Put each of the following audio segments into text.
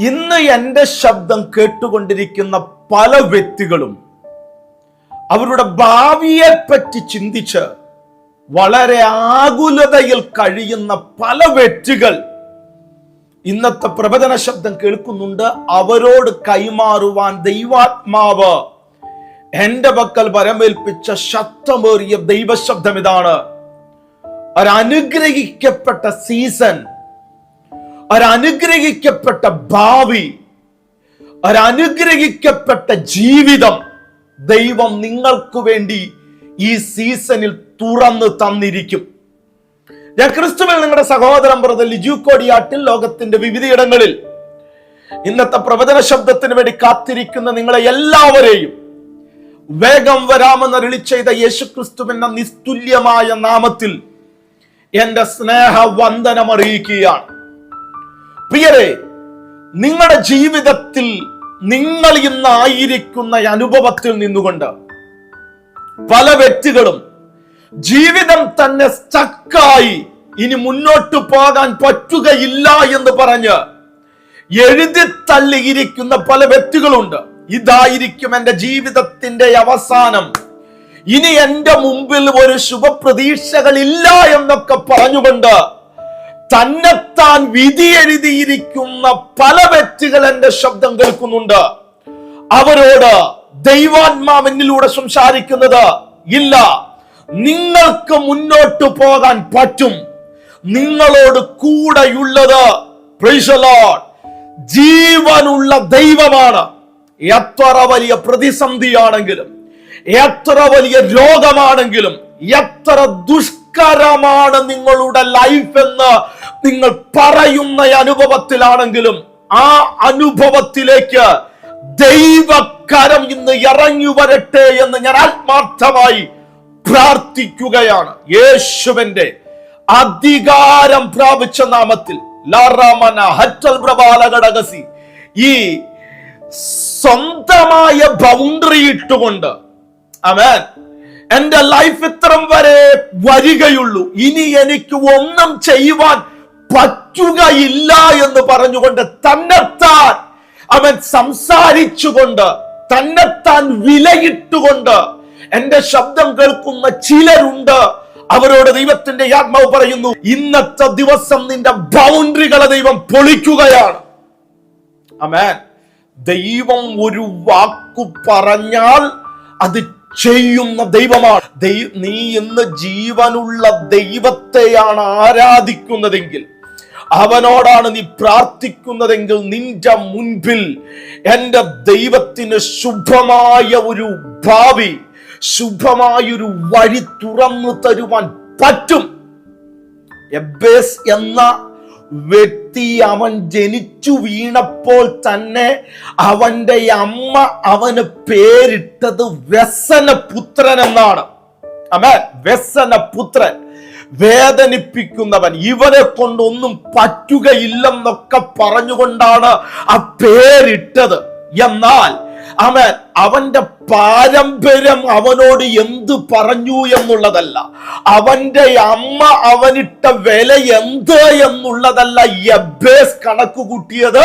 ഇന്ന് എന്റെ ശബ്ദം കേട്ടുകൊണ്ടിരിക്കുന്ന പല വ്യക്തികളും അവരുടെ ഭാവിയെ പറ്റി ചിന്തിച്ച് വളരെ ആകുലതയിൽ കഴിയുന്ന പല വ്യക്തികൾ ഇന്നത്തെ പ്രവചന ശബ്ദം കേൾക്കുന്നുണ്ട്. അവരോട് കൈമാറുവാൻ ദൈവാത്മാവ് എന്റെ പക്കൽ വരമേൽപ്പിച്ച ശബ്ദമേറിയ ദൈവശബ്ദം ഇതാണ്. ഒരനുഗ്രഹിക്കപ്പെട്ട സീസൺ ഒരനുഗ്രഹിക്കപ്പെട്ട ഭാവി ഒരനുഗ്രഹിക്കപ്പെട്ട ജീവിതം ദൈവം നിങ്ങൾക്ക് വേണ്ടി ഈ സീസണിൽ തുറന്ന് തന്നിരിക്കും. ഞാൻ ക്രിസ്തുവിൽ നിങ്ങളുടെ സഹോദരൻ ബ്രദർ ലിജു കോടിയാട്ടിൽ ലോകത്തിന്റെ വിവിധയിടങ്ങളിൽ ഇന്നത്തെ പ്രവചന ശബ്ദത്തിന് വേണ്ടി കാത്തിരിക്കുന്ന നിങ്ങളെ എല്ലാവരെയും വേഗം വരാമെന്ന് അരുളി ചെയ്ത യേശുക്രിസ്തുവിന്റെ നിസ്തുല്യമായ നാമത്തിൽ എന്റെ സ്നേഹ വന്ദനം അറിയിക്കുകയാണ്. പ്രിയരെ നിങ്ങളുടെ ജീവിതത്തിൽ നിങ്ങൾ ഇന്നായിരിക്കുന്ന അനുഭവത്തിൽ നിന്നുകൊണ്ട് പല വ്യക്തികളും ജീവിതം തന്നെ സ്റ്റക്കായി ഇനി മുന്നോട്ട് പോകാൻ പറ്റുകയില്ല എന്ന് പറഞ്ഞ് എഴുതി തള്ളിയിരിക്കുന്ന പല വ്യക്തികളുണ്ട്. ഇതായിരിക്കും എന്റെ ജീവിതത്തിന്റെ അവസാനം. ഇനി എന്റെ മുമ്പിൽ ഒരു ശുഭപ്രതീക്ഷകളില്ല എന്നൊക്കെ പറഞ്ഞുകൊണ്ട് തന്നെത്താൻ വിധി എഴുതിയിരിക്കുന്ന പല വ്യക്തികൾ എന്റെ ശബ്ദം കേൾക്കുന്നുണ്ട്. അവരോട് ദൈവാത്മാവെന്നിലൂടെ സംസാരിക്കുന്നത് ഇല്ല. നിങ്ങൾക്ക് മുന്നോട്ട് പോകാൻ പറ്റും. നിങ്ങളോട് കൂടെയുള്ളത് ജീവനുള്ള ദൈവമാണ്. എത്ര വലിയ പ്രതിസന്ധിയാണെങ്കിലും എത്ര വലിയ രോഗമാണെങ്കിലും എത്ര ദുഷ്കരമാണ് നിങ്ങളുടെ ലൈഫ് എന്ന് നിങ്ങൾ പറയുന്ന അനുഭവത്തിലാണെങ്കിലും ആ അനുഭവത്തിലേക്ക് ദൈവകരം ഇന്ന് ഇറങ്ങി വരട്ടെ എന്ന് ഞാൻ ആത്മാർത്ഥമായി പ്രാർത്ഥിക്കുകയാണ്. യേശുവിന്റെ അധികാരം പ്രാപിച്ച നാമത്തിൽ ഈ സ്വന്തമായ ബൗണ്ടറി ഇട്ടുകൊണ്ട്. അമേൻ എന്റെ ലൈഫ് ഇത്രം വരെ വരികയുള്ളൂ. ഇനി എനിക്ക് ഒന്നും ചെയ്യുവാൻ പറ്റുകയില്ല എന്ന് പറഞ്ഞുകൊണ്ട് തന്നെത്താൻ അവൻ സംസാരിച്ചുകൊണ്ട് തന്നെത്താൻ വിലയിട്ടുകൊണ്ട് എന്റെ ശബ്ദം കേൾക്കുന്ന ചിലരുണ്ട്. അവരോട് ദൈവത്തിന്റെ ആത്മാവ് പറയുന്നു ഇന്നത്തെ ദിവസം നിന്റെ ബൗണ്ടറികളെ ദൈവം പൊളിക്കുകയാണ്. അമേൻ ദൈവം ഒരു വാക്കു പറഞ്ഞാൽ അത് ചെയ്യുന്ന ദൈവമാണ്. നീ ഇന്ന് ജീവനുള്ള ദൈവത്തെയാണ് ആരാധിക്കുന്നതെങ്കിൽ അവനോടാണ് നീ പ്രാർത്ഥിക്കുന്നതെങ്കിൽ നിന്റെ മുൻപിൽ എന്റെ ദൈവത്തിന് ശുഭമായ ഒരു ഭാവി ശുഭമായൊരു വഴി തുറന്നു തരുവാൻ പറ്റും. എബേസ് എന്ന വ്യക്തി അവൻ ജനിച്ചു വീണപ്പോൾ തന്നെ അവന്റെ അമ്മ അവന് പേരിട്ടത് വ്യസന പുത്രൻ എന്നാണ് അമേ വ്യസന പുത്രൻ വേദനിപ്പിക്കുന്നവൻ. ഇവനെ കൊണ്ടൊന്നും പറ്റുകയില്ലെന്നൊക്കെ പറഞ്ഞുകൊണ്ടാണ് ആ പേരിട്ടത്. എന്നാൽ അവൻ അവന്റെ പാരമ്പര്യം അവനോട് എന്ത് പറഞ്ഞു എന്നുള്ളതല്ല. അവന്റെ അമ്മ അവനിട്ട വില എന്ത് എന്നുള്ളതല്ല എബേസ് കണക്ക് കൂട്ടിയത്.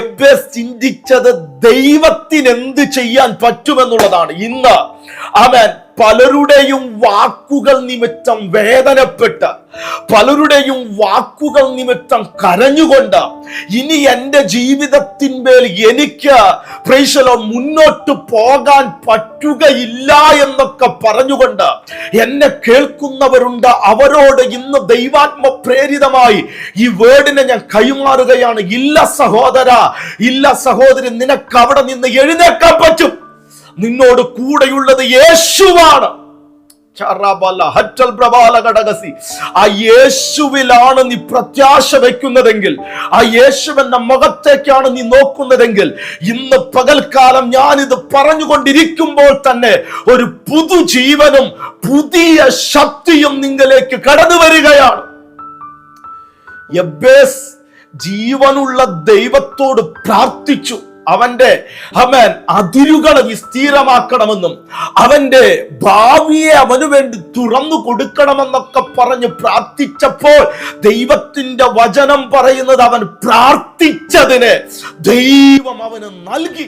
എബേസ് ചിന്തിച്ചത് ദൈവത്തിന് എന്ത് ചെയ്യാൻ പറ്റുമെന്നുള്ളതാണ്. ഇന്ന് അവൻ പലരുടെയും വാക്കുകൾ നിമിത്തം വേദനപ്പെട്ട് പലരുടെയും വാക്കുകൾ നിമിത്തം കരഞ്ഞുകൊണ്ട് ഇനി എന്റെ ജീവിതത്തിന്മേൽ എനിക്ക് പ്രൈശലോ മുന്നോട്ട് പോകാൻ പറ്റുകയില്ല എന്നൊക്കെ പറഞ്ഞുകൊണ്ട് എന്നെ കേൾക്കുന്നവരുണ്ട്. അവരോട് ഇന്ന് ദൈവാത്മ പ്രേരിതമായി ഈ വേർഡിനെ ഞാൻ കൈമാറുകയാണ്. ഇല്ല സഹോദര ഇല്ല സഹോദരി നിനക്ക് അവിടെ നിന്ന് എഴുന്നേക്കാൻ പറ്റും. നിന്നോട് കൂടെയുള്ളത് യേശുവാണ്. ആ യേശുവിലാണ് നീ പ്രത്യാശ വെക്കുന്നതെങ്കിൽ ആ യേശുവിന്റെ മുഖത്തേക്കാണ് നീ നോക്കുന്നതെങ്കിൽ ഇന്ന് പകൽക്കാലം ഞാനിത് പറഞ്ഞുകൊണ്ടിരിക്കുമ്പോൾ തന്നെ ഒരു പുതുജീവനും പുതിയ ശക്തിയും നിങ്ങളിലേക്ക് കടന്നു വരികയാണ്. ജീവനുള്ള ദൈവത്തോട് പ്രാർത്ഥിച്ചു. അവന്റെ അവൻ അതിരുകളെ വിസ്തീരമാക്കണമെന്നും അവന്റെ ഭാവിയെ അവന് വേണ്ടി തുറന്നു കൊടുക്കണമെന്നൊക്കെ പറഞ്ഞ് പ്രാർത്ഥിച്ചപ്പോൾ ദൈവത്തിന്റെ വചനം പറയുന്നത് അവൻ പ്രാർത്ഥിച്ചതിന് ദൈവം അവന് നൽകി.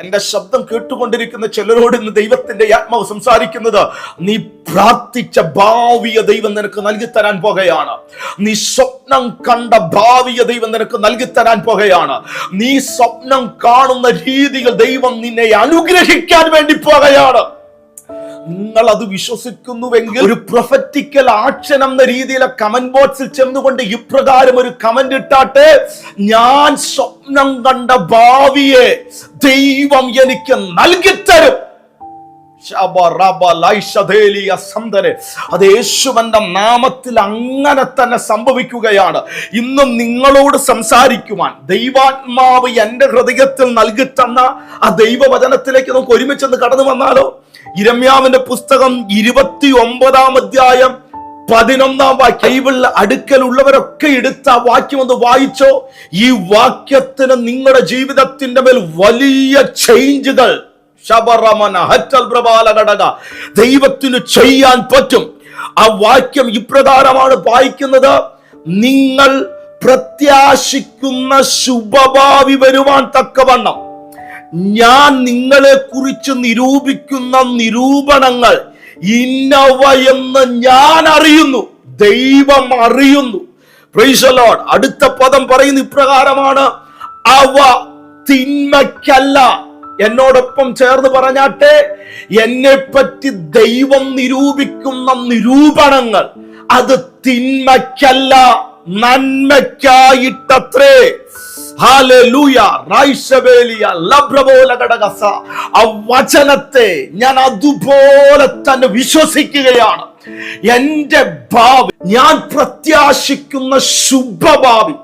എന്റെ ശബ്ദം കേട്ടുകൊണ്ടിരിക്കുന്ന ചിലരോട് ഇന്ന് ദൈവത്തിന്റെ ആത്മാവ് സംസാരിക്കുന്നത് നീ പ്രാർത്ഥിച്ച ഭാവിയ ദൈവം നിനക്ക് നൽകി തരാൻ പോകുകയാണ് നീ സ്വപ്നം കണ്ട ഭാവിയ ദൈവം നിനക്ക് നൽകി തരാൻ പോകുകയാണ് നീ സ്വപ്നം കാണുന്ന രീതികൾ ദൈവം നിന്നെ അനുഗ്രഹിക്കാൻ വേണ്ടി പോകുകയാണ് നിങ്ങൾ അത് വിശ്വസിക്കുന്നുവെങ്കിൽ ഒരു പ്രൊഫറ്റിക്കൽ ആക്ഷൻ എന്ന രീതിയിലെ കമന്റ് ബോക്സിൽ ചെന്നുകൊണ്ട് ഇപ്രകാരം ഒരു കമന്റ് ഇട്ടാട്ടെ ഞാൻ സ്വപ്നം കണ്ട ഭാവിയെ ദൈവം എനിക്ക് നൽകിത്തരും. അത് യേശുവന്റെ നാമത്തിൽ അങ്ങനെ തന്നെ സംഭവിക്കുകയാണ്. ഇന്നും നിങ്ങളോട് സംസാരിക്കുവാൻ ദൈവാത്മാവ് എന്റെ ഹൃദയത്തിൽ നൽകി തന്ന ആ ദൈവവചനത്തിലേക്ക് നമുക്ക് ഒരുമിച്ചൊന്ന് കടന്നു വന്നാലോ? ഇരമ്യാവിന്റെ പുസ്തകം ഇരുപത്തി ഒമ്പതാം അധ്യായം പതിനൊന്നാം വാക്യം. ബൈബിളിൽ അടുക്കലുള്ളവരൊക്കെ എടുത്ത ആ വാക്യം ഒന്ന് വായിച്ചോ. ഈ വാക്യത്തിന് നിങ്ങളുടെ ജീവിതത്തിന്റെ മേൽ വലിയ ചേഞ്ചുകൾ ദൈവത്തിന് ചെയ്യാൻ പറ്റും. ആ വാക്യം ഇപ്രകാരമാണ് വായിക്കുന്നത്. നിങ്ങൾ പ്രത്യാശിക്കുന്ന ശുഭഭാവി വരുവാൻ തക്കവണ്ണം. ഞാൻ നിങ്ങളെ കുറിച്ച് നിരൂപിക്കുന്ന നിരൂപണങ്ങൾ ഇന്നവ എന്ന് ഞാൻ അറിയുന്നു. ദൈവം അറിയുന്നു. അടുത്ത പദം പറയുന്ന ഇപ്രകാരമാണ് അവ തിന്മയ്ക്കല്ല. എന്നോടൊപ്പം ചേർന്ന് പറഞ്ഞാട്ടെ എന്നെ പറ്റി ദൈവം നിരൂപിക്കുന്ന നിരൂപണങ്ങൾ അത് തിന്മയ്ക്കല്ല നന്മയ്ക്കായിട്ടത്രേ. ആ വചനത്തെ ഞാൻ അതുപോലെ തന്നെ വിശ്വസിക്കുകയാണ്. എന്റെ ഭാവി ഞാൻ പ്രത്യാശിക്കുന്ന ശുഭഭാവി.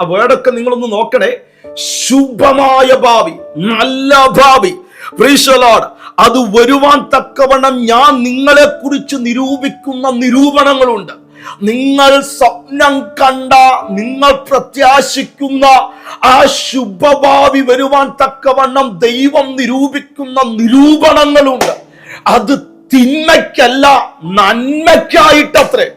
ആ വേടൊക്കെ നിങ്ങളൊന്ന് നോക്കണേ. ശുഭമായ ഭാവി നല്ല ഭാവി. പ്രീശലോട്. അത് വരുവാൻ തക്കവണ്ണം ഞാൻ നിങ്ങളെ കുറിച്ച് നിരൂപിക്കുന്ന നിരൂപണങ്ങളുണ്ട്. നിങ്ങൾ സ്വപ്നം കണ്ട നിങ്ങൾ പ്രത്യാശിക്കുന്ന ആ ശുഭഭാവി വരുവാൻ തക്കവണ്ണം ദൈവം നിരൂപിക്കുന്ന നിരൂപണങ്ങളുണ്ട്. അത് തിന്മയ്ക്കല്ല നന്മയ്ക്കായിട്ടത്രേ.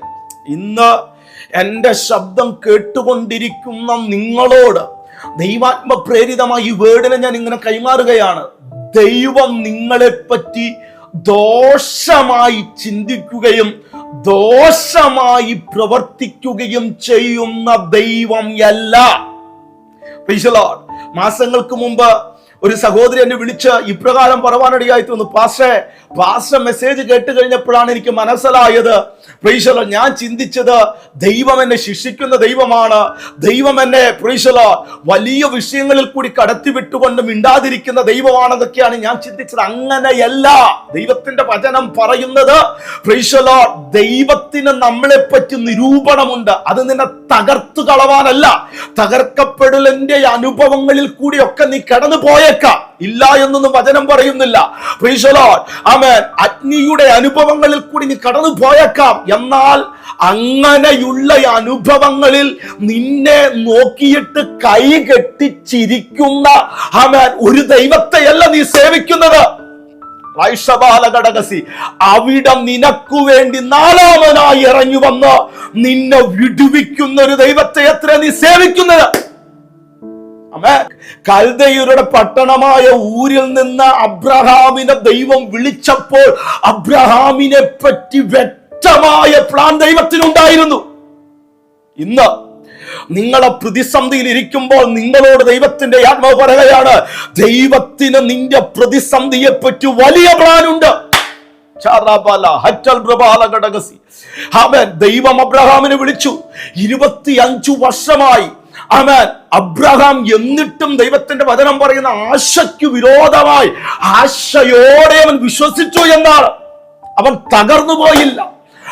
ഇന്ന് എന്റെ ശബ്ദം കേട്ടുകൊണ്ടിരിക്കുന്ന നിങ്ങളോട് ദൈവാത്മ പ്രേരിതമായി ഈ വേർഡിനെ ഞാൻ ഇങ്ങനെ കൈമാറുകയാണ്. ദൈവം നിങ്ങളെപ്പറ്റി ദോഷമായി ചിന്തിക്കുകയും ദോഷമായി പ്രവർത്തിക്കുകയും ചെയ്യുന്ന ദൈവം അല്ല. മാസങ്ങൾക്ക് മുമ്പ് ഒരു സഹോദരി എന്നെ വിളിച്ച് ഇപ്രകാരം പറവാനടിയായി തോന്നുന്നു പാസ്റ്റേ പാസ്റ്റർ മെസ്സേജ് കേട്ട് കഴിഞ്ഞപ്പോഴാണ് എനിക്ക് മനസ്സിലായത്. പ്രീശല ഞാൻ ചിന്തിച്ചത് ദൈവം എന്നെ ശിക്ഷിക്കുന്ന ദൈവമാണ്. ദൈവം എന്നെ പ്രീശല വലിയ വിഷയങ്ങളിൽ കൂടി കടത്തി വിട്ടുകൊണ്ട് മിണ്ടാതിരിക്കുന്ന ദൈവമാണെന്നൊക്കെയാണ് ഞാൻ ചിന്തിച്ചത്. അങ്ങനെയല്ല ദൈവത്തിന്റെ വചനം പറയുന്നത്. പ്രീശല ദൈവത്തിന് നമ്മളെ പറ്റി നിരൂപണമുണ്ട്. അത് നിന്നെ തകർത്തു കളവാനല്ല. തകർക്കപ്പെടലിന്റെ അനുഭവങ്ങളിൽ കൂടി ഒക്കെ നീ കടന്നു പോയേക്കാം. ഇല്ല എന്നൊന്നും വചനം പറയുന്നില്ല. ആമേൻ അഗ്നിയുടെ അനുഭവങ്ങളിൽ കൂടി നീ കടന്നു പോയേക്കാം. എന്നാൽ അങ്ങനെയുള്ള അനുഭവങ്ങളിൽ നിന്നെ നോക്കിയിട്ട് കൈ കെട്ടിച്ചിരിക്കുന്ന ആമേൻ ഒരു ദൈവത്തെയല്ല നീ സേവിക്കുന്നത്. ഘടകസി അവിടെ നിനക്കു വേണ്ടി നാലാമനായി ഇറങ്ങി വന്ന് നിന്നെ വിടുവിക്കുന്ന ഒരു ദൈവത്തെ എത്ര നീ സേവിക്കുന്നത്? ആമേൻ. കൽദയരുടെ പട്ടണമായ ഊരിൽ നിന്ന് അബ്രഹാമിനെ ദൈവം വിളിച്ചപ്പോൾ അബ്രഹാമിനെ പറ്റി വ്യക്തമായ പ്ലാൻ ദൈവത്തിനുണ്ടായിരുന്നു ഇന്ന് നിങ്ങളെ പ്രതിസന്ധിയിൽ ഇരിക്കുമ്പോൾ നിങ്ങളോട് ദൈവത്തിന്റെ ആത്മാവ് പറയുകയാണ് ദൈവത്തിന് നിന്റെ പ്രതിസന്ധിയെ പറ്റി വലിയ പ്ലാനുണ്ട്. ദൈവം അബ്രഹാമിനെ വിളിച്ചു ഇരുപത്തി അഞ്ചു വർഷമായി ആമേൻ. അബ്രഹാം എന്നിട്ടും ദൈവത്തിന്റെ വചനം പറയുന്ന ആശയ്ക്ക് വിരോധമായി ആശയോടെ അവൻ വിശ്വസിച്ചു എന്നാണ്. അവൻ തകർന്നു പോയില്ല.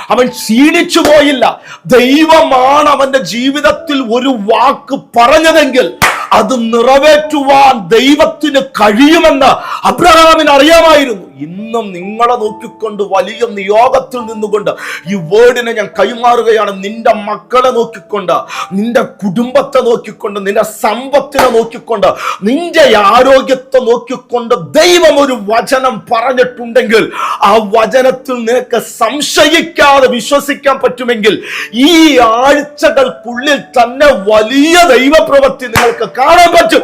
അവൻ ക്ഷീണിച്ചു പോയില്ല. ദൈവമാണ് അവന്റെ ജീവിതത്തിൽ ഒരു വാക്ക് പറഞ്ഞതെങ്കിൽ അത് നിറവേറ്റുവാൻ ദൈവത്തിന് കഴിയുമെന്ന് അബ്രഹാമിന് അറിയാമായിരുന്നു. ഇന്നും നിങ്ങളെ നോക്കിക്കൊണ്ട് വലിയ നിയോഗത്തിൽ നിന്നുകൊണ്ട് ഈ വേർഡിനെ ഞാൻ കൈമാറുകയാണ് നിന്റെ മക്കളെ നോക്കിക്കൊണ്ട് നിന്റെ കുടുംബത്തെ നോക്കിക്കൊണ്ട് നിന്റെ സമ്പത്തിനെ നോക്കിക്കൊണ്ട് നിന്റെ ആരോഗ്യത്തെ നോക്കിക്കൊണ്ട് ദൈവം ഒരു വചനം പറഞ്ഞിട്ടുണ്ടെങ്കിൽ ആ വചനത്തിൽ നിനക്ക് സംശയിക്കാതെ വിശ്വസിക്കാൻ പറ്റുമെങ്കിൽ ഈ ആഴ്ചകൾക്കുള്ളിൽ തന്നെ വലിയ ദൈവപ്രവൃത്തി നിങ്ങൾക്ക് കാണാൻ പറ്റും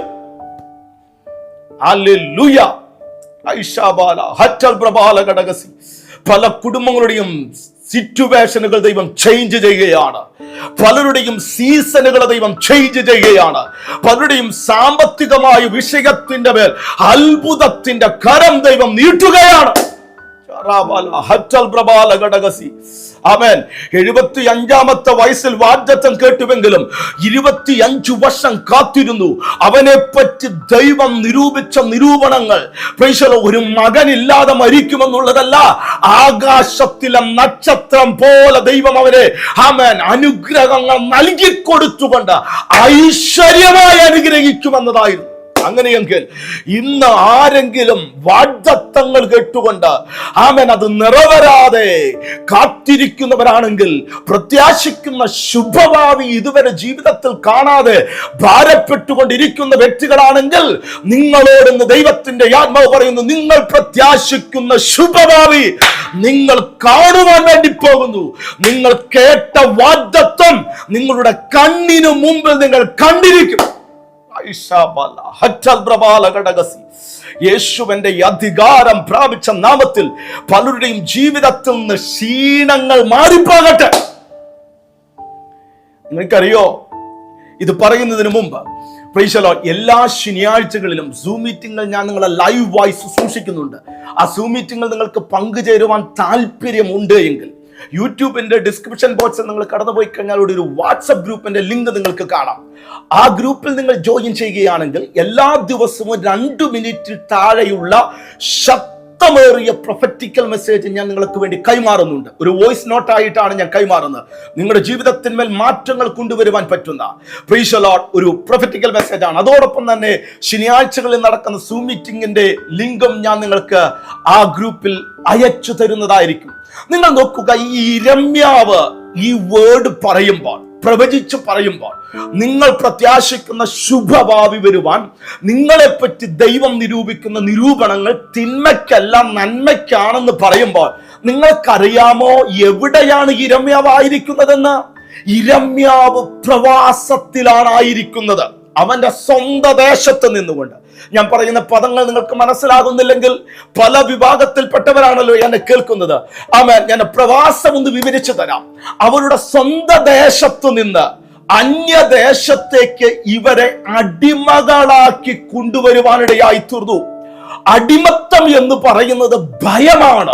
ഹല്ലേലൂയ. പല കുടുംബങ്ങളുടെയും സിറ്റുവേഷനുകൾ ദൈവം ചേഞ്ച് ചെയ്യുകയാണ്. പലരുടെയും സീസണുകൾ ദൈവം ചേഞ്ച് ചെയ്യുകയാണ്. പലരുടെയും സാമ്പത്തികമായ വിഷയത്തിന്റെ മേൽ അത്ഭുതത്തിന്റെ കരം ദൈവം നീട്ടുകയാണ്. ആമേൻ. എഴുപത്തി അഞ്ചാമത്തെ വയസ്സിൽ വാഗ്ദത്തം കേട്ടുവെങ്കിലും ഇരുപത്തിയഞ്ചു വർഷം കാത്തിരുന്നു. അവനെ പറ്റി ദൈവം നിരൂപിച്ച നിരൂപണങ്ങൾ. ഒരു മകനില്ലാതെ മരിക്കുമെന്നുള്ളതല്ല ആകാശത്തിലെ നക്ഷത്രം പോലെ ദൈവം അവരെ ആമേൻ അനുഗ്രഹങ്ങൾ നൽകി കൊടുത്തുകൊണ്ട് ഐശ്വര്യമായി അനുഗ്രഹിക്കുമെന്നതായിരുന്നു. അങ്ങനെയെങ്കിൽ ഇന്ന് ആരെങ്കിലും വാഗ്ദത്തങ്ങൾ കേട്ടുകൊണ്ട് ആമൻ അത് നിറവേറാതെ കാത്തിരിക്കുന്നവരാണെങ്കിൽ പ്രത്യാശിക്കുന്ന ശുഭഭാവി ഇതുവരെ ജീവിതത്തിൽ കാണാതെ ഭാരപ്പെട്ടുകൊണ്ടിരിക്കുന്ന വ്യക്തികളാണെങ്കിൽ നിങ്ങളോടൊന്ന് ദൈവത്തിന്റെ ആത്മാവ് പറയുന്നു നിങ്ങൾ പ്രത്യാശിക്കുന്ന ശുഭഭാവി നിങ്ങൾ കാണുവാൻ വേണ്ടി പോകുന്നു. നിങ്ങൾ കേട്ട വാഗ്ദത്വം നിങ്ങളുടെ കണ്ണിനു മുമ്പിൽ നിങ്ങൾ കണ്ടിരിക്കും. യേശുവിന്റെ അധികാരം പ്രാപിച്ച നാമത്തിൽ പലരുടെയും ജീവിതത്തിൽ നിന്ന് ക്ഷീണങ്ങൾ മാറിപ്പോകട്ടെ. നിങ്ങൾക്കറിയോ? ഇത് പറയുന്നതിന് മുമ്പ് പ്രീശലോ എല്ലാ ശനിയാഴ്ചകളിലും സൂം മീറ്റിംഗിൽ ഞാൻ നിങ്ങളെ ലൈവ് വോയിസ് സൂക്ഷിക്കുന്നുണ്ട് ആ സൂം മീറ്റിംഗിൽ നിങ്ങൾക്ക് പങ്കുചേരുവാൻ താല്പര്യമുണ്ട് എങ്കിൽ യൂട്യൂബിന്റെ ഡിസ്ക്രിപ്ഷൻ ബോക്സിൽ നിങ്ങൾ കടന്നുപോയി കഴിഞ്ഞാൽ ഒരു വാട്സപ്പ് ഗ്രൂപ്പിന്റെ ലിങ്ക് നിങ്ങൾക്ക് കാണാം. ആ ഗ്രൂപ്പിൽ നിങ്ങൾ ജോയിൻ ചെയ്യുകയാണെങ്കിൽ എല്ലാ ദിവസവും രണ്ട് മിനിറ്റിൽ താഴെയുള്ള ശക്തമേറിയ പ്രൊഫറ്റിക്കൽ മെസ്സേജ് ഞാൻ നിങ്ങൾക്ക് വേണ്ടി കൈമാറുന്നുണ്ട്. ഒരു വോയിസ് നോട്ട് ആയിട്ടാണ് ഞാൻ കൈമാറുന്നത്. നിങ്ങളുടെ ജീവിതത്തിന്മേൽ മാറ്റങ്ങൾ കൊണ്ടുവരുവാൻ പറ്റുന്ന. പ്രീഷലോട്ട് ഒരു പ്രൊഫറ്റിക്കൽ മെസ്സേജ് ആണ്. അതോടൊപ്പം തന്നെ ശനിയാഴ്ചകളിൽ നടക്കുന്ന സൂ മീറ്റിംഗിന്റെ ലിങ്കും ഞാൻ നിങ്ങൾക്ക് ആ ഗ്രൂപ്പിൽ അയച്ചു തരുന്നതായിരിക്കും. നിങ്ങൾ നോക്കുക ഈ രമ്യാവ് ഈ വേർഡ് പറയുമ്പോൾ പ്രവചിച്ച് പറയുമ്പോൾ നിങ്ങൾ പ്രത്യാശിക്കുന്ന ശുഭഭാവി വരുവാൻ നിങ്ങളെപ്പറ്റി ദൈവം നിരൂപിക്കുന്ന നിരൂപണങ്ങൾ തിന്മയ്ക്കല്ല നന്മയ്ക്കാണെന്ന് പറയുമ്പോൾ നിങ്ങൾക്കറിയാമോ എവിടെയാണ് ഇരമ്യാവായിരിക്കുന്നതെന്ന്? ഇരമ്യാവ് പ്രവാസത്തിലാണ് ആയിരിക്കുന്നത് അവന്റെ സ്വന്തം ദേശത്ത് നിന്നുകൊണ്ട്. ഞാൻ പറയുന്ന പദങ്ങൾ നിങ്ങൾക്ക് മനസ്സിലാകുന്നില്ലെങ്കിൽ പല വിഭാഗത്തിൽപ്പെട്ടവരാണല്ലോ എന്നെ കേൾക്കുന്നത്. അവൻ ഞാൻ പ്രവാസം ഒന്ന് വിവരിച്ചു തരാം. അവരുടെ സ്വന്തം ദേശത്ത് നിന്ന് അന്യദേശത്തേക്ക് ഇവരെ അടിമകളാക്കി കൊണ്ടുവരുവാനിടയായി തീർന്നു. അടിമത്തം എന്ന് പറയുന്നത് ഭയമാണ്.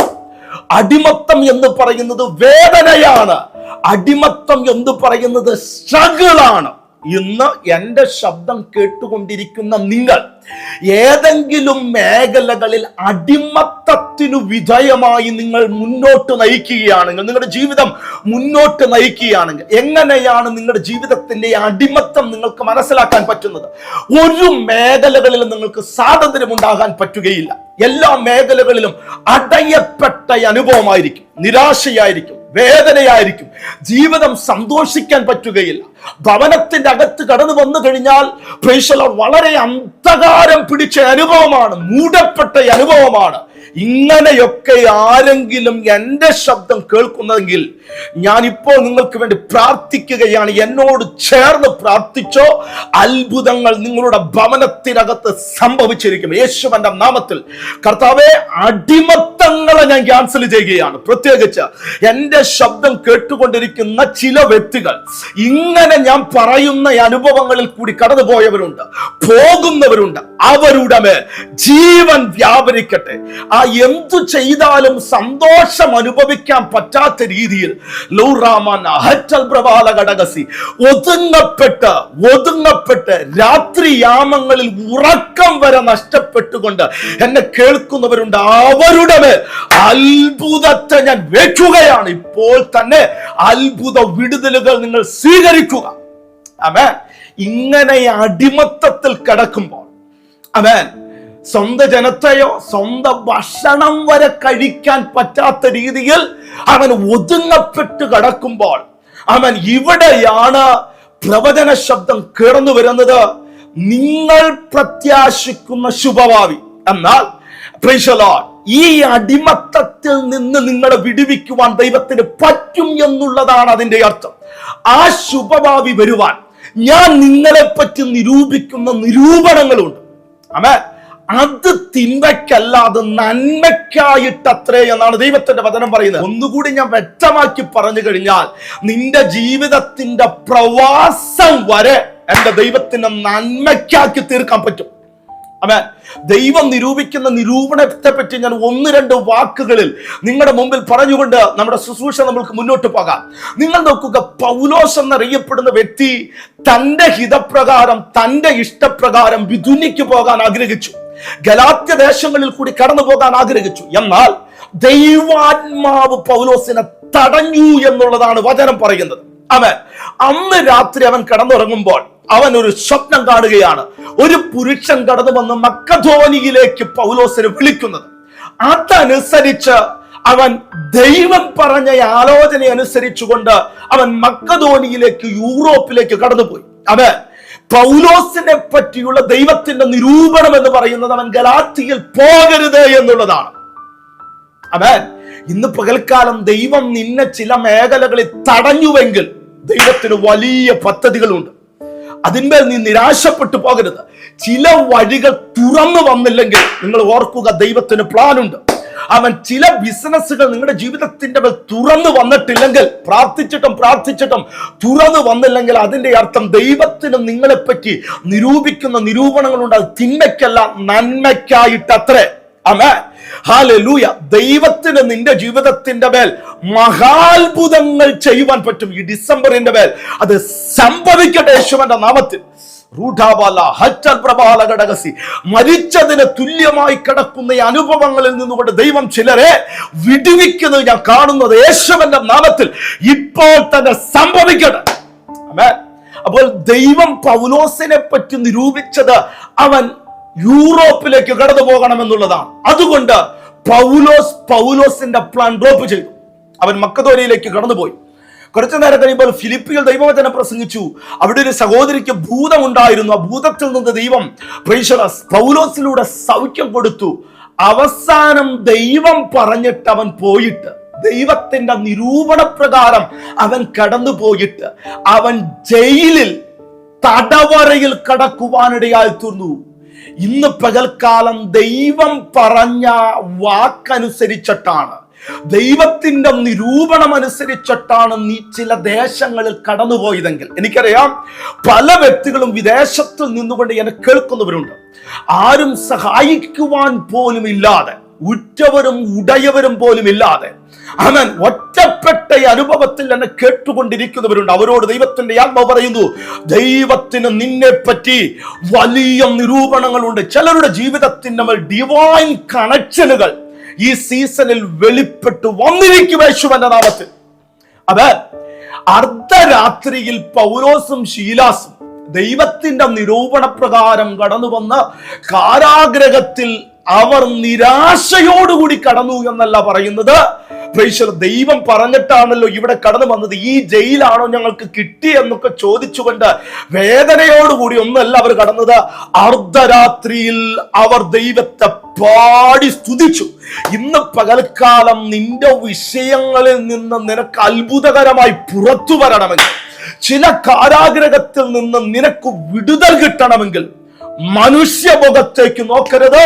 അടിമത്തം എന്ന് പറയുന്നത് വേദനയാണ്. അടിമത്തം എന്ന് പറയുന്നത് സ്ട്രഗിൾ ആണ് ഇന്ന് എന്റെ ശബ്ദം കേട്ടുകൊണ്ടിരിക്കുന്ന നിങ്ങൾ ഏതെങ്കിലും മേഖലകളിൽ അടിമത്തത്തിനു വിധേയമായി നിങ്ങൾ മുന്നോട്ട് നയിക്കുകയാണെങ്കിൽ നിങ്ങളുടെ ജീവിതം മുന്നോട്ട് നയിക്കുകയാണെങ്കിൽ എങ്ങനെയാണ് നിങ്ങളുടെ ജീവിതത്തിന്റെ അടിമത്തം നിങ്ങൾക്ക് മനസ്സിലാക്കാൻ പറ്റുന്നത്? ഒരു മേഖലകളിലും നിങ്ങൾക്ക് സ്വാതന്ത്ര്യം ഉണ്ടാകാൻ പറ്റുകയില്ല. എല്ലാ മേഖലകളിലും അടയപ്പെട്ട അനുഭവമായിരിക്കും നിരാശയായിരിക്കും. വേദനയായിരിക്കും. ജീവിതം സന്തോഷിക്കാൻ പറ്റുകയില്ല. ഭവനത്തിന്റെ അകത്ത് കടന്നു വന്നു കഴിഞ്ഞാൽ പ്രേക്ഷകർ വളരെ അന്ധകാരം പിടിച്ച അനുഭവമാണ് മൂടപ്പെട്ട അനുഭവമാണ്. ഇങ്ങനെയൊക്കെ ആരെങ്കിലും എന്റെ ശബ്ദം കേൾക്കുന്നതെങ്കിൽ ഞാൻ ഇപ്പോൾ നിങ്ങൾക്ക് വേണ്ടി പ്രാർത്ഥിക്കുകയാണ്. എന്നോട് ചേർന്ന് പ്രാർത്ഥിച്ചോ അത്ഭുതങ്ങൾ നിങ്ങളുടെ ഭവനത്തിനകത്ത് സംഭവിച്ചിരിക്കും. യേശുവന്റെ നാമത്തിൽ. കർത്താവെ അടിമത്തങ്ങളെ ഞാൻ ക്യാൻസൽ ചെയ്യുകയാണ്. പ്രത്യേകിച്ച് എന്റെ ശബ്ദം കേട്ടുകൊണ്ടിരിക്കുന്ന ചില വ്യക്തികൾ. ഇങ്ങനെ ഞാൻ പറയുന്ന അനുഭവങ്ങളിൽ കൂടി കടന്നുപോയവരുണ്ട് പോകുന്നവരുണ്ട്. അവരുടെ മേൽ ജീവൻ വ്യാപരിക്കട്ടെ. ആ എന്തു ചെയ്താലും സന്തോഷം അനുഭവിക്കാൻ പറ്റാത്ത രീതിയിൽ പ്രവാല ഘടകസി ഒതുങ്ങപ്പെട്ട് ഒതുങ്ങപ്പെട്ട് രാത്രിയാമങ്ങളിൽ ഉറക്കം വരെ നഷ്ടപ്പെട്ടുകൊണ്ട് എന്നെ കേൾക്കുന്നവരുണ്ട്. അവരുടെ മേൽ അത്ഭുതത്തെ ഞാൻ വെക്കുകയാണ്. ഇപ്പോൾ തന്നെ അത്ഭുത വിടുതലുകൾ നിങ്ങൾ സ്വീകരിക്കുക. അമേ ഇങ്ങനെ അടിമത്തത്തിൽ കിടക്കുമ്പോൾ അമേൻ സ്വന്തം ജനത്തെയോ സ്വന്തം ഭക്ഷണം വരെ കഴിക്കാൻ പറ്റാത്ത രീതിയിൽ അവൻ ഒതുങ്ങപ്പെട്ട് കിടക്കുമ്പോൾ അവൻ ഇവിടെയാണ് പ്രവചന ശബ്ദം കടന്നു വരുന്നത്. നിങ്ങൾ പ്രത്യാശിക്കുന്ന ശുഭഭാവി എന്നാൽ ഈ അടിമത്തത്തിൽ നിന്ന് നിങ്ങളെ വിടുവിക്കുവാൻ ദൈവത്തിന് പറ്റും എന്നുള്ളതാണ് അതിന്റെ അർത്ഥം. ആ ശുഭഭാവി വരുവാൻ ഞാൻ നിങ്ങളെ പറ്റി നിരൂപിക്കുന്ന നിരൂപണങ്ങളുണ്ട്. അമേ അത് തിന്മയ്ക്കല്ലാതെ നന്മയ്ക്കായിട്ടത്രേ എന്നാണ് ദൈവത്തിന്റെ വചനം പറയുന്നത്. ഒന്നുകൂടി ഞാൻ വ്യക്തമാക്കി പറഞ്ഞു കഴിഞ്ഞാൽ നിന്റെ ജീവിതത്തിന്റെ പ്രവാസം വരെ എന്റെ ദൈവത്തിന്റെ നന്മയ്ക്കാക്കി തീർക്കാൻ പറ്റും. അമേ ദൈവം നിരൂപിക്കുന്ന നിരൂപണത്തെ പറ്റി ഞാൻ ഒന്ന് രണ്ട് വാക്കുകളിൽ നിങ്ങളുടെ മുമ്പിൽ പറഞ്ഞുകൊണ്ട് നമ്മുടെ ശുശ്രൂഷ നമ്മൾക്ക് മുന്നോട്ട് പോകാം. നിങ്ങൾ നോക്കുക പൗലോസ് എന്നറിയപ്പെടുന്ന വ്യക്തി തന്റെ ഹിതപ്രകാരം തന്റെ ഇഷ്ടപ്രകാരം വിധുനിക്ക് പോകാൻ ആഗ്രഹിച്ചു. ഗലാത്യ ദേശങ്ങളിൽ കൂടി കടന്നു പോകാൻ ആഗ്രഹിച്ചു. എന്നാൽ ദൈവാത്മാവ് പൗലോസിനെ തടഞ്ഞു എന്നുള്ളതാണ് വചനം പറയുന്നത്. അവൻ അന്ന് രാത്രി അവൻ കടന്നുറങ്ങുമ്പോൾ അവൻ ഒരു സ്വപ്നം കാണുകയാണ്. ഒരു പുരുഷൻ കടന്നു വന്ന് മക്കധോനിയിലേക്ക് പൗലോസിനെ വിളിക്കുന്നത്. അതനുസരിച്ച് അവൻ ദൈവം പറഞ്ഞ ആലോചന അനുസരിച്ചുകൊണ്ട് അവൻ മക്കധോനിയിലേക്ക് യൂറോപ്പിലേക്ക് കടന്നുപോയി. അവൻ പൗലോസിനെ പറ്റിയുള്ള ദൈവത്തിന്റെ നിരൂപണം എന്ന് പറയുന്നത് അവൻ ഗലാത്തിയിൽ പോകരുത് എന്നുള്ളതാണ്. അവൻ ഇന്ന് പകൽക്കാലം ദൈവം നിന്നെ ചില മേഖലകളിൽ തടഞ്ഞുവെങ്കിൽ ദൈവത്തിന് വലിയ പദ്ധതികളുണ്ട്. അതിന്മേൽ നീ നിരാശപ്പെട്ടു പോകരുത്. ചില വഴികൾ തുറന്നു വന്നില്ലെങ്കിൽ നിങ്ങൾ ഓർക്കുക ദൈവത്തിന് പ്ലാൻ ഉണ്ട്. അവൻ ചില ബിസിനസ്സുകൾ നിങ്ങളുടെ ജീവിതത്തിന്റെ മേൽ തുറന്നു വന്നിട്ടില്ലെങ്കിൽ പ്രാർത്ഥിച്ചിട്ടും പ്രാർത്ഥിച്ചിട്ടും തുറന്നു വന്നില്ലെങ്കിൽ അതിന്റെ അർത്ഥം ദൈവത്തിന് നിങ്ങളെപ്പറ്റി നിരൂപിക്കുന്ന നിരൂപണങ്ങളുണ്ട്. അത് തിന്മയ്ക്കല്ല നന്മയ്ക്കായിട്ടത്രേ. അമേ ഹാലൂയ ദൈവത്തിന് നിന്റെ ജീവിതത്തിന്റെ മേൽ മഹാത്ഭുതങ്ങൾ ചെയ്യുവാൻ പറ്റും. ഈ ഡിസംബറിന്റെ മേൽ അത് സംഭവിക്കട്ടെ യേശുവന്റെ നാമത്തിൽ. മരിച്ചതിന് തുല്യമായി കിടക്കുന്ന ഈ അനുഭവങ്ങളിൽ നിന്നുകൊണ്ട് ദൈവം ചിലരെ വിടുവിക്കുന്നത് ഞാൻ കാണുന്നത് യേശുവന്റെ നാമത്തിൽ ഇപ്പോൾ തന്നെ സംഭവിക്കട്ടെ. അപ്പോൾ ദൈവം പൗലോസിനെ പറ്റി നിരൂപിച്ചത് അവൻ യൂറോപ്പിലേക്ക് കടന്നു പോകണം എന്നുള്ളതാണ് അതുകൊണ്ട് പൗലോസ് പൗലോസിന്റെ പ്ലാൻ ഡ്രോപ്പ് ചെയ്തു. അവൻ മക്കതോലയിലേക്ക് കടന്നുപോയി. കുറച്ചു നേരം കഴിയുമ്പോൾ ഫിലിപ്പികൾ ദൈവവചനം പ്രസംഗിച്ചു. അവിടെ ഒരു സഹോദരിക്ക് ഭൂതം ഉണ്ടായിരുന്നു ആ ഭൂതത്തിൽ നിന്ന് ദൈവം പ്രൈഷറസ് പൗലോസിലൂടെ സൗഖ്യം കൊടുത്തു. അവസാനം ദൈവം പറഞ്ഞിട്ട് അവൻ പോയിട്ട് ദൈവത്തിന്റെ നിരൂപണ പ്രകാരം അവൻ കടന്നു പോയിട്ട് അവൻ ജയിലിൽ തടവറയിൽ കടക്കുവാനിടയായി തീർന്നു. ഇന്ന് പകൽക്കാലം ദൈവം പറഞ്ഞ വാക്കനുസരിച്ചിട്ടാണ്. ദൈവത്തിന്റെ നിരൂപണം അനുസരിച്ചിട്ടാണ് നീ ചില ദേശങ്ങളിൽ കടന്നുപോയതെങ്കിൽ. എനിക്കറിയാം പല വ്യക്തികളും വിദേശത്തിൽ നിന്നുകൊണ്ട് എന്നെ കേൾക്കുന്നവരുണ്ട്. ആരും സഹായിക്കുവാൻ പോലും ഇല്ലാതെ ഉറ്റവരും ഉടയവരും പോലും ഇല്ലാതെ അവൻ ഒറ്റപ്പെട്ട അനുഭവത്തിൽ എന്നെ കേട്ടുകൊണ്ടിരിക്കുന്നവരുണ്ട്. അവരോട് ദൈവത്തിന്റെ ആത്മാവ് പറയുന്നു ദൈവത്തിന് നിന്നെ പറ്റി വലിയ നിരൂപണങ്ങളുണ്ട്. ചിലരുടെ ജീവിതത്തിന്റെ നമ്മൾ ഡിവൈൻ കണക്ഷനുകൾ ഈ സീസണിൽ വെളിപ്പെട്ടു വന്നിരിക്കും യേശുവന്റെ നാമത്തിൽ അത് അർദ്ധരാത്രിയിൽ പൗലോസും ശീലാസും ദൈവത്തിന്റെ നിരൂപണ പ്രകാരം കടന്നു വന്ന കാരാഗ്രഹത്തിൽ അവർ നിരാശയോടുകൂടി കടന്നു എന്നല്ല പറയുന്നത്. ദൈവം പറഞ്ഞിട്ടാണല്ലോ ഇവിടെ കടന്നു വന്നത്. ഈ ജയിലാണോ ഞങ്ങൾക്ക് കിട്ടി എന്നൊക്കെ ചോദിച്ചുകൊണ്ട് വേദനയോടുകൂടി ഒന്നല്ല അവർ കടന്നത്. അർദ്ധരാത്രിയിൽ അവർ ദൈവത്തെ പാടി സ്തുതിച്ചു. ഇന്ന് പകൽക്കാലം നിന്റെ വിഷയങ്ങളിൽ നിന്ന് നിനക്ക് അത്ഭുതകരമായി പുറത്തു വരണമെങ്കിൽ ചില കാരാഗ്രഹത്തിൽ നിന്ന് നിനക്ക് വിടുതൽ കിട്ടണമെങ്കിൽ മനുഷ്യമുഖത്തേക്ക് നോക്കരുത്.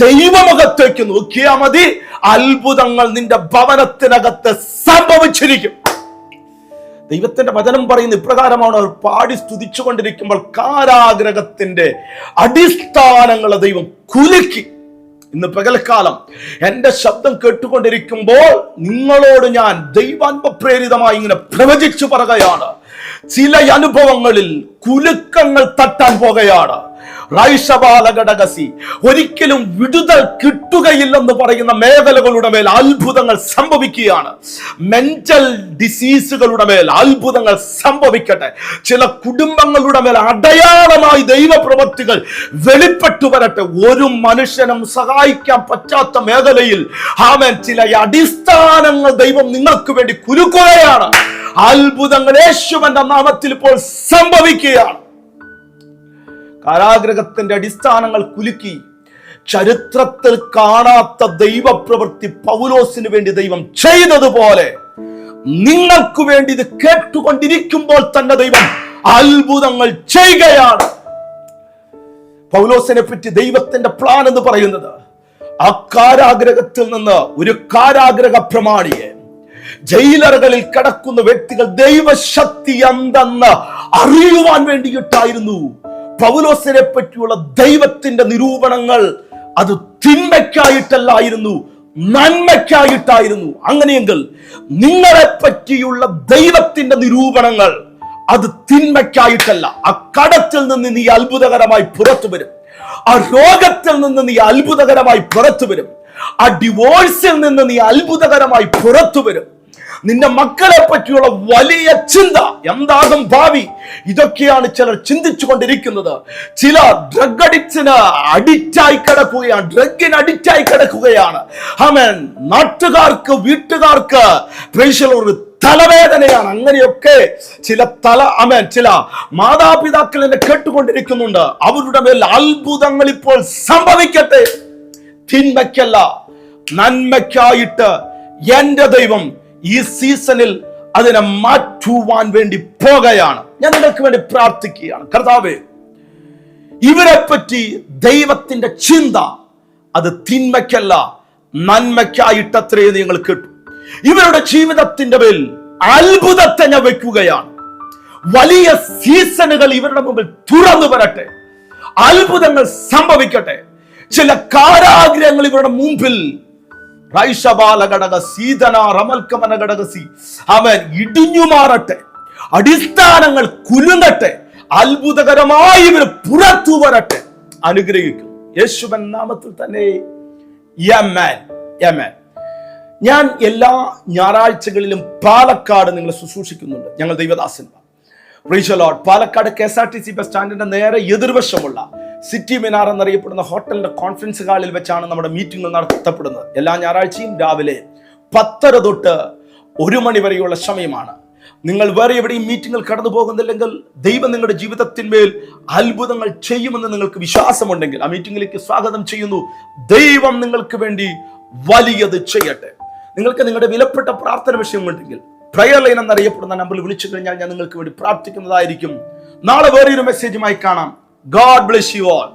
ദൈവമുഖത്തേക്ക് നോക്കിയാൽ മതി. അത്ഭുതങ്ങൾ നിന്റെ ഭവനത്തിനകത്ത് സംഭവിച്ചിരിക്കും. ദൈവത്തിന്റെ വചനം പറയുന്ന ഇപ്രകാരമാണ് അവർ പാടി സ്തുതിച്ചുകൊണ്ടിരിക്കുമ്പോൾ കാരാഗ്രഹത്തിന്റെ അടിസ്ഥാനങ്ങളെ ദൈവം കുലുക്കി. ഇന്ന് പകൽക്കാലം എന്റെ ശബ്ദം കേട്ടുകൊണ്ടിരിക്കുമ്പോൾ നിങ്ങളോട് ഞാൻ ദൈവാത്മ പ്രേരിതമായി ഇങ്ങനെ പ്രവചിച്ചു പറയുകയാണ്. ചില അനുഭവങ്ങളിൽ കുലുക്കങ്ങൾ തട്ടാൻ പോകുകയാണ്. ഒരിക്കലും വിടുതൽ കിട്ടുകയില്ലെന്ന് പറയുന്ന മേഖലകളുടെ മേൽ അത്ഭുതങ്ങൾ സംഭവിക്കുകയാണ്. മെന്റൽ ഡിസീസുകളുടെ മേൽ അത്ഭുതങ്ങൾ സംഭവിക്കട്ടെ. ചില കുടുംബങ്ങളുടെ മേൽ അടയാളമായി ദൈവപ്രവൃത്തികൾ വെളിപ്പെട്ടു വരട്ടെ. ഒരു മനുഷ്യനും സഹായിക്കാൻ പറ്റാത്ത മേഖലയിൽ ആമൻ ചില അടിസ്ഥാനങ്ങൾ ദൈവം നിങ്ങൾക്ക് വേണ്ടി കുരുക്കുകയാണ് അത്ഭുതങ്ങൾ യേശുവന്റെ നാമത്തിൽ ഇപ്പോൾ സംഭവിക്കുകയാണ്. കാരാഗ്രഹത്തിന്റെ അടിസ്ഥാനങ്ങൾ കുലുക്കി. ചരിത്രത്തിൽ കാണാത്ത ദൈവപ്രവൃത്തി പൗലോസിന് വേണ്ടി ദൈവം ചെയ്തതുപോലെ നിങ്ങൾക്ക് വേണ്ടി ഇത് കേട്ടുകൊണ്ടിരിക്കുമ്പോൾ തന്നെ ദൈവം അത്ഭുതങ്ങൾ ചെയ്യുകയാണ്. പൗലോസിനെ പറ്റി ദൈവത്തിന്റെ പ്ലാൻ എന്ന് പറയുന്നത് ആ കാരാഗ്രഹത്തിൽ നിന്ന് ഒരു കാരാഗ്രഹ പ്രമാണിയെ ജയിലറുകളിൽ കിടക്കുന്ന വ്യക്തികൾ ദൈവശക്തി എന്തെന്ന് അറിയുവാൻ വേണ്ടിയിട്ടായിരുന്നു. പൗലോസിനെ പറ്റിയുള്ള ദൈവത്തിന്റെ നിരൂപണങ്ങൾ അത് തിന്മയ്ക്കായിട്ടല്ലായിരുന്നു നന്മയ്ക്കായിട്ടായിരുന്നു. അങ്ങനെയെങ്കിൽ നിങ്ങളെ പറ്റിയുള്ള ദൈവത്തിന്റെ നിരൂപണങ്ങൾ അത് തിന്മയ്ക്കായിട്ടല്ല. ആ കടത്തിൽ നിന്ന് നീ അത്ഭുതകരമായി പുറത്തു വരും. ആ രോഗത്തിൽ നിന്ന് നീ അത്ഭുതകരമായി പുറത്തു വരും. ആ ഡിവോഴ്സിൽ നിന്ന് നീ അത്ഭുതകരമായി പുറത്തു വരും. നിന്റെ മക്കളെ പറ്റിയുള്ള വലിയ ചിന്ത എന്താകും ഭാവി? ഇതൊക്കെയാണ് ചിലർ ചിന്തിച്ചു കൊണ്ടിരിക്കുന്നത് ചില ഡ്രഗ് അഡിക്റ്റിന് അഡിക്റ്റായി കിടക്കുകയാണ് ഡ്രഗിന് അഡിക്റ്റായി കിടക്കുകയാണ്. ആമേൻ. നാട്ടുകാർക്ക് വീട്ടുകാർക്ക് ഒരു തലവേദനയാണ്. അങ്ങനെയൊക്കെ ചില തല അമേൻ ചില മാതാപിതാക്കൾ എന്നെ കേട്ടുകൊണ്ടിരിക്കുന്നുണ്ട്. അവരുടെ മേൽ അത്ഭുതങ്ങൾ ഇപ്പോൾ സംഭവിക്കട്ടെ. തിന്മയ്ക്കല്ല നന്മയ്ക്കായിട്ട് എന്റെ ദൈവം ഈ സീസണിൽ അതിനെ മാറ്റുവാൻ വേണ്ടി പോകുകയാണ്. ഞാൻ നിങ്ങൾക്ക് വേണ്ടി പ്രാർത്ഥിക്കുകയാണ്. കർത്താവേ ഇവരെ പറ്റി ദൈവത്തിന്റെ ചിന്ത അത് തിന്മയ്ക്കല്ല നന്മയ്ക്കായിട്ടത്രേ നിങ്ങൾ കേട്ടു. ഇവരുടെ ജീവിതത്തിന്റെ മേൽ അത്ഭുതത്തെ ഞാൻ വെക്കുകയാണ്. വലിയ സീസണുകൾ ഇവരുടെ മുമ്പിൽ തുറന്നു വരട്ടെ. അത്ഭുതങ്ങൾ സംഭവിക്കട്ടെ. ചില കാരാഗ്രഹങ്ങൾ ഇവരുടെ മുമ്പിൽ ഘടക സീതന റമൽക്കമന ഘടകസി അവൻ ഇടിഞ്ഞു മാറട്ടെ അടിസ്ഥാനങ്ങൾ കുലുങ്ങട്ടെ അത്ഭുതകരമായി ഇവർ പുറത്തു വരട്ടെ. അനുഗ്രഹിക്കും. യേശുവൻ നാമത്തിൽ തന്നെ. ഞാൻ എല്ലാ ഞായറാഴ്ചകളിലും പാലക്കാട് നിങ്ങളെ ശുശ്രൂഷിക്കുന്നുണ്ട്. ഞങ്ങൾ ദൈവദാസന്മാർ. Palakkad K S R T C bus സ്റ്റാൻഡിന്റെ നേരെ എതിർവശമുള്ള സിറ്റി മിനാർ എന്നറിയപ്പെടുന്ന ഹോട്ടലിന്റെ കോൺഫറൻസ് ഹാളിൽ വെച്ചാണ് നമ്മുടെ മീറ്റിംഗ് നടത്തപ്പെടുന്നത്. എല്ലാ ഞായറാഴ്ചയും രാവിലെ പത്തര തൊട്ട് ഒരു മണി വരെയുള്ള സമയമാണ്. നിങ്ങൾ വേറെ എവിടെയും മീറ്റിംഗിൽ കടന്നു പോകുന്നില്ലെങ്കിൽ ദൈവം നിങ്ങളുടെ ജീവിതത്തിന്മേൽ അത്ഭുതങ്ങൾ ചെയ്യുമെന്ന് നിങ്ങൾക്ക് വിശ്വാസമുണ്ടെങ്കിൽ ആ മീറ്റിംഗിലേക്ക് സ്വാഗതം ചെയ്യുന്നു. ദൈവം നിങ്ങൾക്ക് വേണ്ടി വലിയത് ചെയ്യട്ടെ. നിങ്ങൾക്ക് നിങ്ങളുടെ വിലപ്പെട്ട പ്രാർത്ഥന വിഷയമുണ്ടെങ്കിൽ പ്രയർ ലൈൻ എന്നറിയപ്പെടുന്ന നമ്പറിൽ വിളിച്ചു കഴിഞ്ഞാൽ ഞാൻ നിങ്ങൾക്ക് വേണ്ടി പ്രാർത്ഥിക്കുന്നതായിരിക്കും. നാളെ വേറെ ഒരു മെസ്സേജുമായി കാണാം. God bless you all.